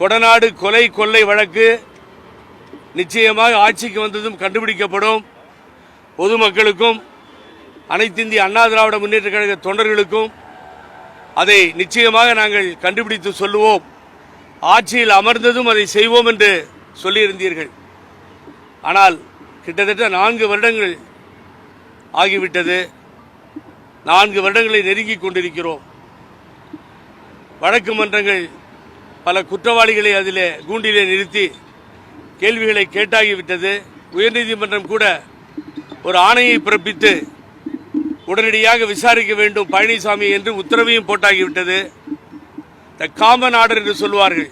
கொடநாடு கொலை கொள்ளை வழக்கு நிச்சயமாக ஆட்சிக்கு வந்ததும் கண்டுபிடிக்கப்படும். பொதுமக்களுக்கும் அனைத்து இந்திய அண்ணா திராவிட முன்னேற்ற கழக தொண்டர்களுக்கும் அதை நிச்சயமாக நாங்கள் கண்டுபிடித்து சொல்லுவோம். ஆட்சியில் அமர்ந்ததும் அதை செய்வோம் என்று சொல்லியிருந்தீர்கள். ஆனால் கிட்டத்தட்ட நான்கு வருடங்கள் ஆகிவிட்டது. நான்கு வருடங்களை நெருங்கிக் கொண்டிருக்கிறோம். வழக்கு மன்றங்கள் பல குற்றவாளிகளை அதிலே கூண்டிலே நிறுத்தி கேள்விகளை கேட்டாகிவிட்டது. உயர்நீதிமன்றம் கூட ஒரு ஆணையை பிறப்பித்து உடனடியாக விசாரிக்க வேண்டும் பழனிசாமி என்று உத்தரவையும் போட்டாகிவிட்டது. த காமன் ஆர்டர் என்று சொல்வார்கள்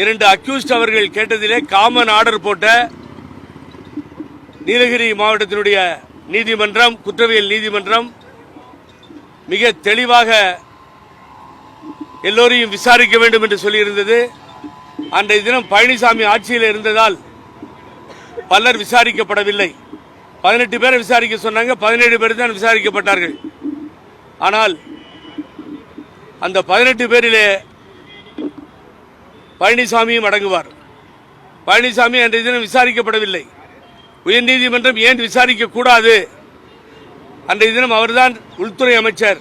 இரண்டு அக்யூஸ்ட் அவர்கள் கேட்டதிலே காமன் ஆர்டர் போட்ட நீலகிரி மாவட்டத்தினுடைய நீதிமன்றம் குற்றவியல் நீதிமன்றம் மிக தெளிவாக எல்லோரையும் விசாரிக்க வேண்டும் என்று சொல்லியிருந்தது. அன்றைய தினம் பழனிசாமி ஆட்சியில் இருந்ததால் பலர் விசாரிக்கப்படவில்லை. பதினெட்டு பேரை விசாரிக்க சொன்னாங்க பதினேழு பேர் தான் விசாரிக்கப்பட்டார்கள். ஆனால் அந்த பதினெட்டு பேரிலே பழனிசாமியும் அடங்குவார். பழனிசாமி அன்றைய தினம் விசாரிக்கப்படவில்லை. உயர்நீதிமன்றம் ஏன் விசாரிக்க கூடாது? அன்றைய தினம் அவர்தான் உள்துறை அமைச்சர்.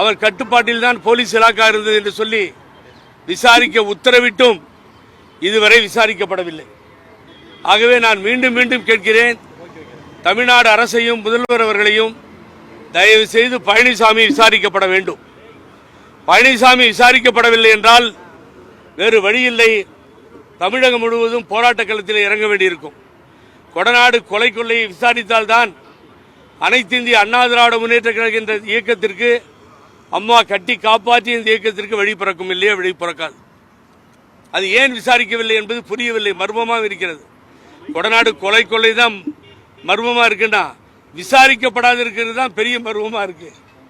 அவர் கட்டுப்பாட்டில் தான் போலீஸ் இலாக்கா இருந்தது என்று சொல்லி விசாரிக்க உத்தரவிட்டும். இதுவரை விசாரிக்கப்படவில்லை. ஆகவே நான் மீண்டும் மீண்டும் கேட்கிறேன். தமிழ்நாடு அரசையும் முதல்வர் அவர்களையும் தயவு செய்து பழனிசாமி விசாரிக்கப்பட வேண்டும். பழனிசாமி விசாரிக்கப்படவில்லை என்றால் வேறு வழியில்லை. தமிழகம் முழுவதும் போராட்ட களத்தில் இறங்க வேண்டியிருக்கும். கொடநாடு கொலை கொள்ளையை விசாரித்தால்தான் அனைத்திந்திய அண்ணா திராவிட முன்னேற்ற கழக என்ற இயக்கத்திற்கு அம்மா கட்டி காப்பாற்றி இந்த இயக்கத்திற்கு வழி பிறக்கும் இல்லையா வழி பிறக்காது. அது ஏன் விசாரிக்கவில்லை என்பது புரியவில்லை. மர்மமாக இருக்கிறது. கொடநாடு கொலை கொலை தான் மர்மமாக இருக்குன்னா விசாரிக்கப்படாது இருக்கிறது தான் பெரிய மர்மமாக இருக்குது